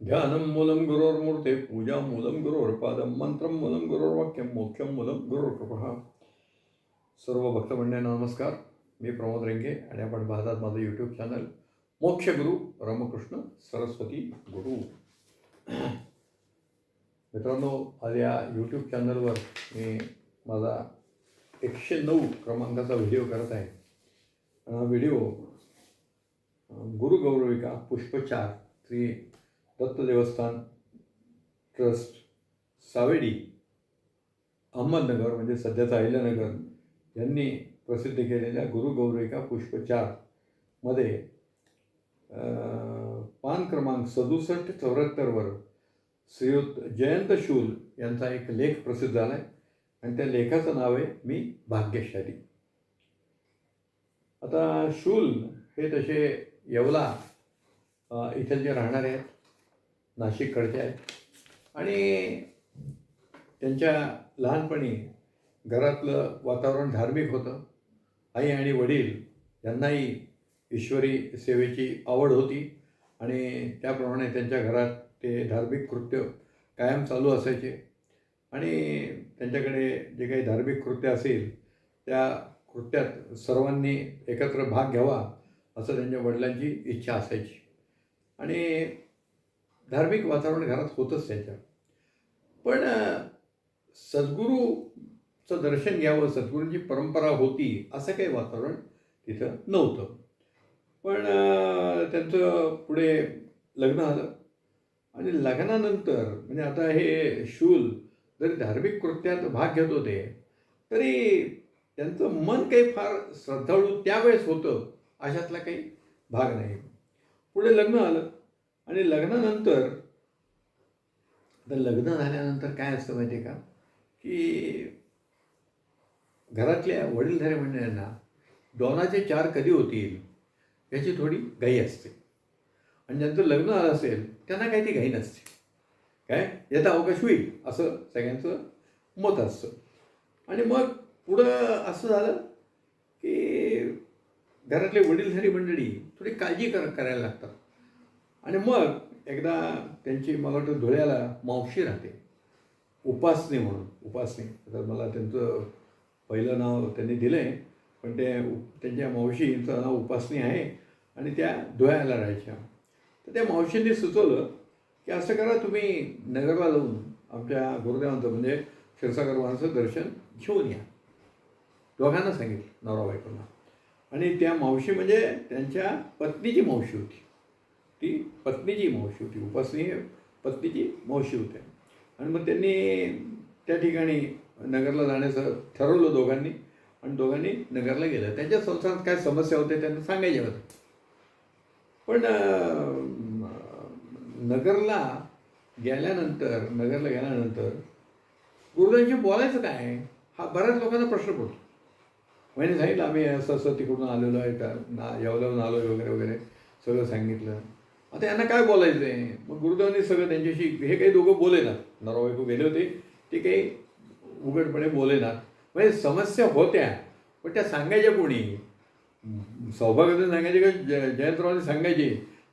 ध्यानं मूलं गुरोर्मूर्ते पूजा मूलं गुरोर्पादं मंत्रं मूलं गुरोर्वाक्यं मोक्षं मूलं गुरोर्कृपः। सर्व भक्तमंडळींना नमस्कार मी प्रमोद रेंगे आणि आपण पाहतात माझं यूट्यूब चॅनल मोक्षगुरू रामकृष्ण सरस्वती गुरु। मित्रांनो आज या यूट्यूब चॅनलवर मी माझा एकशे नऊ क्रमांकाचा व्हिडिओ करत आहे. आणि हा व्हिडिओ गुरुगौरविका पुष्पचार श्री दत्त देवस्थान ट्रस्ट सावेडी अहमदनगर म्हणजे सध्याचं अहिल्यानगर यांनी प्रसिद्ध केलेल्या गुरुगौरविका पुष्पचारमध्ये पान क्रमांक सदुसष्ट चौऱ्याहत्तरवर श्रीयुत जयंत शूल यांचा एक लेख प्रसिद्ध झाला आहे आणि त्या लेखाचं नाव आहे मी भाग्यशाली. आता शूल हे तसे येवला अ, इथलचे राहणारे आहेत. नाशिककडचे आहेत. आणि त्यांच्या लहानपणी घरातलं वातावरण धार्मिक होतं. आई आणि वडील यांनाही ईश्वरी सेवेची आवड होती. आणि त्याप्रमाणे त्यांच्या घरात ते धार्मिक कृत्य कायम चालू असायचे. आणि त्यांच्याकडे जे काही धार्मिक कृत्य असेल त्या कृत्यात सर्वांनी एकत्र भाग घ्यावा असं त्यांच्या वडिलांची इच्छा असायची. आणि धार्मिक वातावरण घरात होतंच त्याच्या. पण सद्गुरूचं दर्शन घ्यावं सद्गुरूंची परंपरा होती असं काही वातावरण तिथं नव्हतं. पण त्यांचं पुढे लग्न झालं आणि लग्नानंतर म्हणजे आता हे शूल जरी धार्मिक कृत्यात भाग घेत होते तरी त्यांचं मन काही फार श्रद्धाळू त्यावेळेस होतं अशातला काही भाग नाही. पुढे लग्न आलं. आणि लग्नानंतर तर लग्न झाल्यानंतर काय असतं माहिती आहे का? की घरातल्या वडीलधारे मंडळींना डॉनाचे चार कधी होतील याची थोडी घाई असते. आणि ज्यांचं लग्न आलं असेल त्यांना काही ती घाई नसते. काय? याचा अवकाश होईल असं सगळ्यांचं मत असतं. आणि मग पुढं असं झालं की घरातले वडीलधारी मंडळी थोडी काळजी कर करायला लागतात. आणि मग एकदा त्यांची मला वाटतं धुळ्याला मावशी राहते. उपासनी म्हणून उपासनी. तर मला त्यांचं पहिलं नाव त्यांनी दिलं आहे पण ते त्यांच्या मावशीचं नाव उपासनी आहे आणि त्या धुळ्याला राहायच्या. तर त्या मावशींनी सुचवलं की असं करा तुम्ही नगरला जाऊन आमच्या गुरुदेवांचं म्हणजे क्षीरसागरवांचं दर्शन घेऊन या. दोघांना सांगितलं नवरा बायकोंना आणि त्या मावशी म्हणजे त्यांच्या पत्नीची मावशी होती. ती पत्नीची मावशी होती. उपासनी पत्नीची मावशी होत्या. आणि मग त्यांनी त्या ठिकाणी नगरला जाण्याचं ठरवलं दोघांनी. आणि दोघांनी नगरला गेलं. त्यांच्या संसारात काय समस्या होत्या त्यांना सांगायच्या होत्या. पण नगरला गेल्यानंतर नगरला गेल्यानंतर गुरुदांशी बोलायचं काय? हा बऱ्याच लोकांना प्रश्न पडतो. म्हणजे सांगितलं आम्ही असं असं तिकडून आलेलो आहे. का ना येवल्याहून आलो आहे वगैरे वगैरे सगळं सांगितलं. आता यांना काय बोलायचं आहे मग गुरुदेवांनी सगळं त्यांच्याशी हे काही दोघं बोलेनात नवरा बायको गेले होते. ते काही उघडपणे बोलेनात म्हणजे समस्या होत्या पण त्या सांगायच्या कोणी? सौभाग्याने सांगायचे का ज जयंतरावांनी सांगायचे?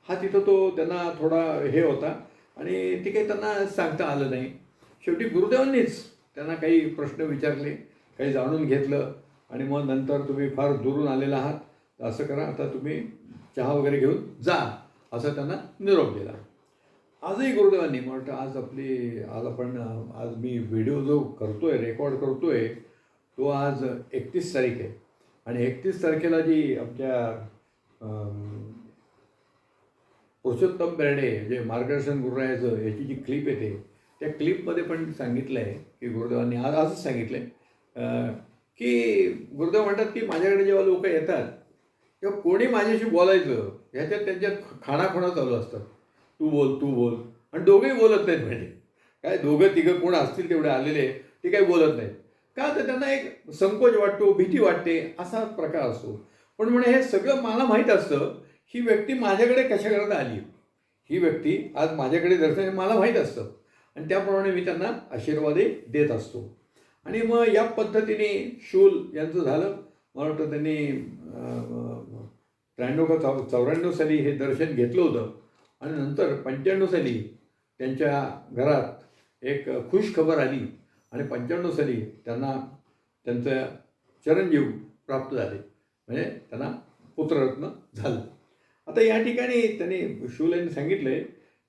हा तिथं तो त्यांना थोडा हे होता आणि ते काही त्यांना सांगता आलं नाही. शेवटी गुरुदेवांनीच त्यांना काही प्रश्न विचारले काही जाणून घेतलं आणि मग नंतर तुम्ही फार दुरून आलेला आहात. असं करा आता तुम्ही चहा वगैरे घेऊन जा. असा त्यांना निरोप दिला. आजही गुरुदेवांनी मला आज आपली आज आपण आज मी व्हिडिओ जो करतोय रेकॉर्ड करतोय तो आज एकतीस तारीख आहे. आणि एकतीस तारखेला जी आमच्या पुरुषोत्तम बेर्डे जे मार्गदर्शन गुरुरायाचं याची जी क्लिप येते त्या क्लिपमध्ये पण सांगितलं आहे की गुरुदेवांनी आज आजच सांगितलं आहे की गुरुदेव म्हणतात की माझ्याकडे जेव्हा लोक येतात तेव्हा कोणी माझ्याशी बोलायचं? ह्याच्यात त्यांच्यात खाणाखोणा चालू असतात. तू बोल तू बोल. आणि दोघंही बोलत नाहीत म्हणजे. काय दोघं तिघं कोण असतील तेवढे आलेले ते काही बोलत नाहीत. का तर त्यांना एक संकोच वाटतो भीती वाटते असा प्रकार असतो. पण म्हणे हे सगळं मला माहीत असतं ही व्यक्ती माझ्याकडे कशाकरता आली? ही व्यक्ती आज माझ्याकडे दर्शन मला माहीत असतं. आणि त्याप्रमाणे मी त्यांना आशीर्वादही देत असतो. आणि मग या पद्धतीने शूल यांचं झालं. मला वाटतं त्यांनी त्र्याण्णव का चौ चौऱ्याण्णव साली हे दर्शन घेतलं होतं. आणि नंतर पंच्याण्णव साली त्यांच्या घरात एक खुश खबर आली आणि पंच्याण्णव साली त्यांना त्यांचं चरणजीव प्राप्त झाले. म्हणजे त्यांना पुत्ररत्न झालं. आता या ठिकाणी त्यांनी शिवलांनी सांगितलंय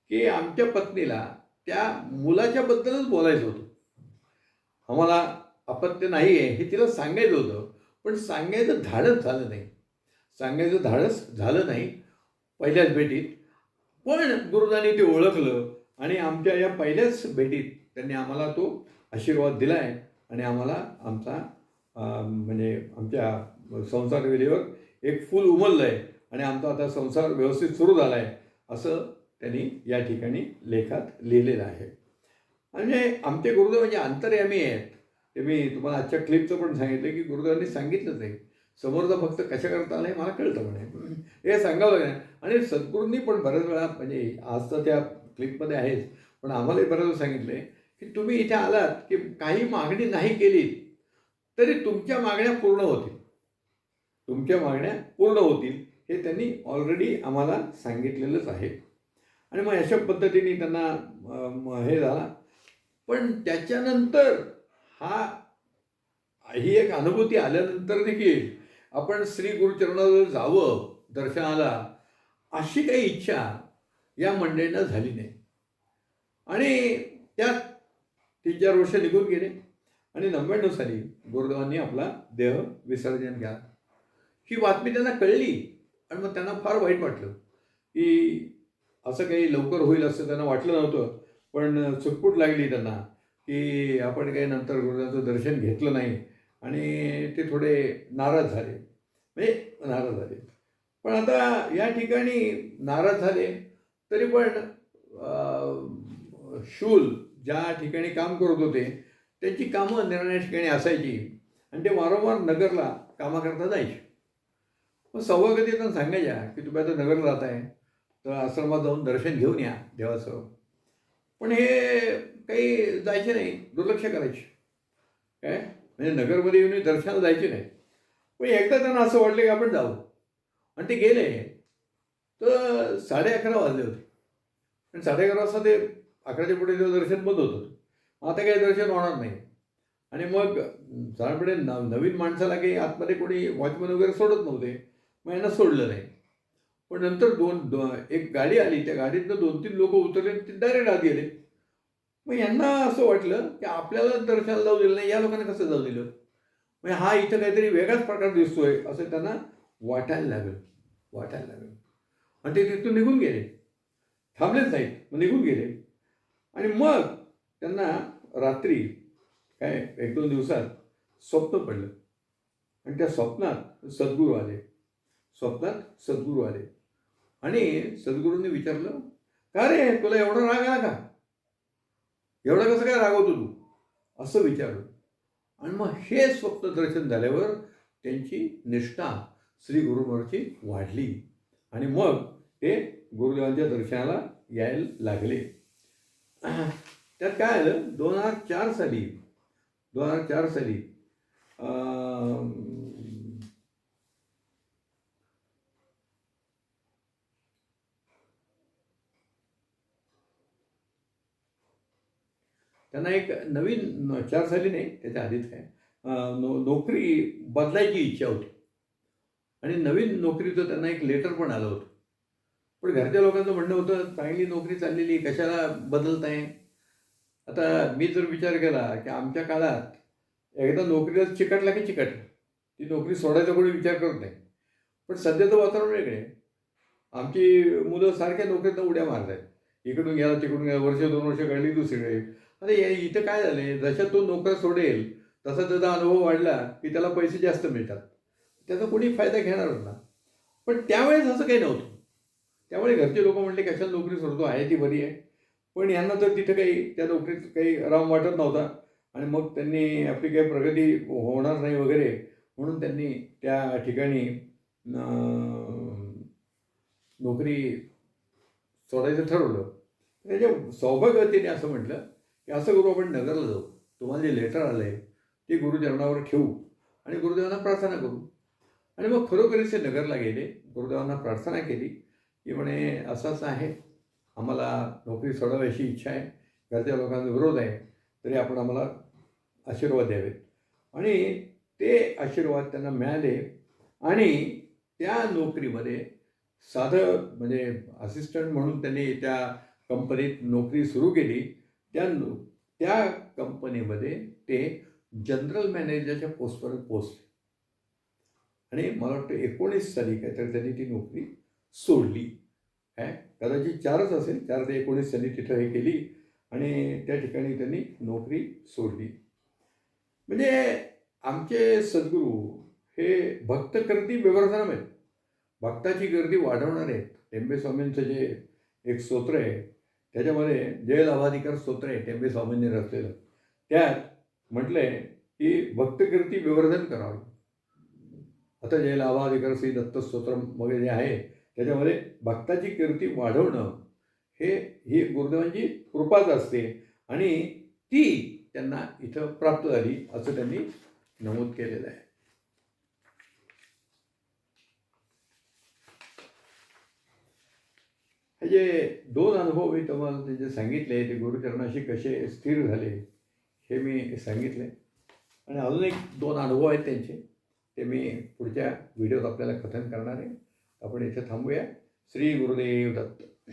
की आमच्या पत्नीला त्या मुलाच्याबद्दलच बोलायचं होतं. आम्हाला अपत्य नाही आहे हे तिला सांगायचं होतं पण सांगायचं धाडच झालं नाही. सांगायचं धाडस झालं नाही. पहिल्याच भेटीत पण गुरुदानी ते ओळखलं आणि आमच्या या पहिल्याच भेटीत त्यांनी आम्हाला तो आशीर्वाद दिला आहे आणि आम्हाला आमचा म्हणजे आमच्या संसार वेळेवर एक फूल उमललं आहे आणि आमचा आता संसार व्यवस्थित सुरू झाला आहे असं त्यांनी या ठिकाणी लेखात लिहिलेलं आहे. म्हणजे आमचे गुरुदेव म्हणजे अंतर्यामी आहेत. ते मी तुम्हाला आजच्या क्लिपचं पण सांगितलं की गुरुदेवांनी सांगितलंच आहे. समोरचा फक्त कशा करता आलं हे मला कळतं म्हणे. हे सांगावं लागेल. आणि सद्गुरूंनी पण बऱ्याच वेळा म्हणजे आज तर त्या क्लिपमध्ये आहेच पण आम्हालाही बऱ्याच वेळा सांगितलं आहे की तुम्ही इथे आलात की काही मागणी नाही केली तरी तुमच्या मागण्या पूर्ण होतील. तुमच्या मागण्या पूर्ण होतील हे त्यांनी ऑलरेडी आम्हाला सांगितलेलंच आहे. आणि मग अशा पद्धतीने त्यांना हे झाला. पण त्याच्यानंतर हा ही एक अनुभूती आल्यानंतर देखील आपण श्री गुरुचरणाजवळ जावं दर्शनाला अशी काही इच्छा या मंडळींना झाली नाही. आणि त्यात तीन चार वर्ष निघून गेले. आणि नव्याण्णव साली गुरुदेवांनी आपला देह विसर्जन घ्या. ही बातमी त्यांना कळली आणि मग त्यांना फार वाईट वाटलं की असं काही लवकर होईल असं त्यांना वाटलं नव्हतं. पण चुटपुट लागली त्यांना की आपण काही नंतर गुरुदेवांचं दर्शन घेतलं नाही. आणि ते थोडे नाराज झाले. म्हणजे नाराज झाले. पण आता या ठिकाणी नाराज झाले तरी पण शूल ज्या ठिकाणी काम करत होते त्याची कामं निर्णय ठिकाणी असायची. आणि ते वारंवार नगरला कामाकरता जायचे. मग सव्वागती त्यांना सांगायच्या की तुम्ही आता नगरला जात आहे तर आश्रमात जाऊन दर्शन घेऊन या देवाचं. पण हे काही जायचे नाही दुर्लक्ष करायचे. काय? म्हणजे नगरमध्ये येऊन दर्शनाला जायचे नाही. पण एकदा त्यांना असं वाटलं की आपण जाऊ. आणि ते गेले. तर साडे अकरा वाजले होते. आणि साडे अकरा वाजता ते अकराच्या पुढे जेव्हा दर्शन बंद होत. होतं मग आता काही दर्शन होणार नाही. आणि मग साधारणपणे न नवीन माणसाला काही आतमध्ये कोणी वॉचमन वगैरे सोडत नव्हते. मग यांना सोडलं नाही. पण नंतर दोन दो एक गाडी आली. त्या गाडीतनं दोन तीन लोक उतरले ते डायरेक्ट आत गेले. मग यांना असं वाटलं की आपल्याला दर्शनाला जाऊ दिलं नाही या लोकांना कसं जाऊ दिलं? म्हणजे हा इथं काहीतरी वेगळाच प्रकार दिसतोय असं त्यांना वाटायला लागलं वाटायला लागलं. आणि ते तिथून निघून गेले. थांबलेच नाहीत मग निघून गेले. आणि मग त्यांना रात्री काय एक दोन दिवसात स्वप्न पडलं. आणि त्या स्वप्नात सद्गुरू आले. स्वप्नात सद्गुरू आले. आणि सद्गुरूंनी विचारलं का रे तुला एवढा राग आला का? एवढं कसं काय रागवतो तू? असं विचारलं. आणि मग हे स्वप्न दर्शन झाल्यावर त्यांची निष्ठा श्री गुरुवरची वाढली. आणि मग ते गुरुदेवांच्या दर्शनाला यायला लागले. त्यात काय आलं? दोन हजार चार साली दोन हजार चार साली त्यांना एक नवीन चार साली नाही त्याच्या आधीच आहे अं, नो नोकरी बदलायची इच्छा होती. आणि नवीन नोकरीचं त्यांना एक लेटर पण आलं होतं. पण घरच्या लोकांचं म्हणणं होतं चांगली नोकरी चाललेली कशाला बदलताय? आता मी जर विचार केला की आमच्या काळात एकदा नोकरीला चिकटला की चिकटला ती नोकरी सोडायचा कोणी विचार करत नाही. पण सध्याचं वातावरण वेगळे आहे. आमची मुलं सारख्या नोकरीतनं उड्या मारत आहेत इकडून गेला तिकडून गेला वर्ष दोन वर्ष कळली दुसरीकडे. अरे या इथं काय झालंय? जशा तो नोकर सोडेल. तसा त्याचा अनुभव वाढला की त्याला पैसे जास्त मिळतात. त्याचा कोणी फायदा घेणारच ना पण त्यावेळेस असं काही नव्हतं. त्यामुळे घरचे लोक म्हणले कशाला नोकरी सोडतो? आहे ती बरी आहे. पण यांना तर तिथं काही त्या नोकरीत काही राम वाटत नव्हता. आणि मग त्यांनी आपली काही प्रगती होणार नाही वगैरे म्हणून त्यांनी त्या ठिकाणी नोकरी सोडायचं ठरवलं. त्याच्या सौभाग्यवतीने असं म्हटलं. की असं करू आपण नगरला जाऊ. तुम्हाला जे लेटर आलं आहे ते गुरुचरणावर ठेवू आणि गुरुदेवांना प्रार्थना करू. आणि मग खरोखरीच ते नगरला गेले. गुरुदेवांना प्रार्थना केली की म्हणे असं असं आहे. आम्हाला नोकरी सोडावी इच्छा आहे. घरच्या लोकांचा विरोध आहे. तरी आपण आम्हाला आशीर्वाद द्यावेत. आणि ते आशीर्वाद त्यांना मिळाले. आणि त्या नोकरीमध्ये साधं म्हणजे असिस्टंट म्हणून त्यांनी त्या कंपनीत नोकरी सुरू केली. त्या त्या कंपनीमध्ये ते जनरल मॅनेजरच्या पोस्टवर पोचले आणि मला वाटतं एकोणीस साली काहीतरी त्यांनी ती नोकरी सोडली. काय कदाचित चारच असेल चार ते एकोणीस साली तिथं हे केली आणि त्या ठिकाणी त्यांनी नोकरी सोडली. म्हणजे आमचे सद्गुरू हे भक्त गर्दी व्यवहारधारम आहेत. भक्ताची गर्दी वाढवणारे आहेत. टेंबे स्वामींचं जे एक स्तोत्र आहे त्याच्यामध्ये जय लाभाधिकार स्तोत्र आहे टेंबे स्वामींनी रचलेलं. त्यात म्हटलंय की भक्तकीर्ती विवर्धन करावं. आता जय लाभाधिकार श्री दत्त स्तोत्र वगैरे जे आहे त्याच्यामध्ये भक्ताची कीर्ती वाढवणं हे ही गुरुदेवांची कृपाच असते आणि ती त्यांना इथं प्राप्त झाली असं त्यांनी नमूद केलेलं आहे. हे जे दोन अनुभव मी तुम्हाला ते जे सांगितले ते गुरुचरणाशी कसे स्थिर झाले हे मी सांगितले. आणि अजून एक दोन अनुभव आहेत त्यांचे ते मी पुढच्या व्हिडिओत आपल्याला कथन करणार आहे. आपण इथे थांबूया. श्री गुरुदेव दत्त.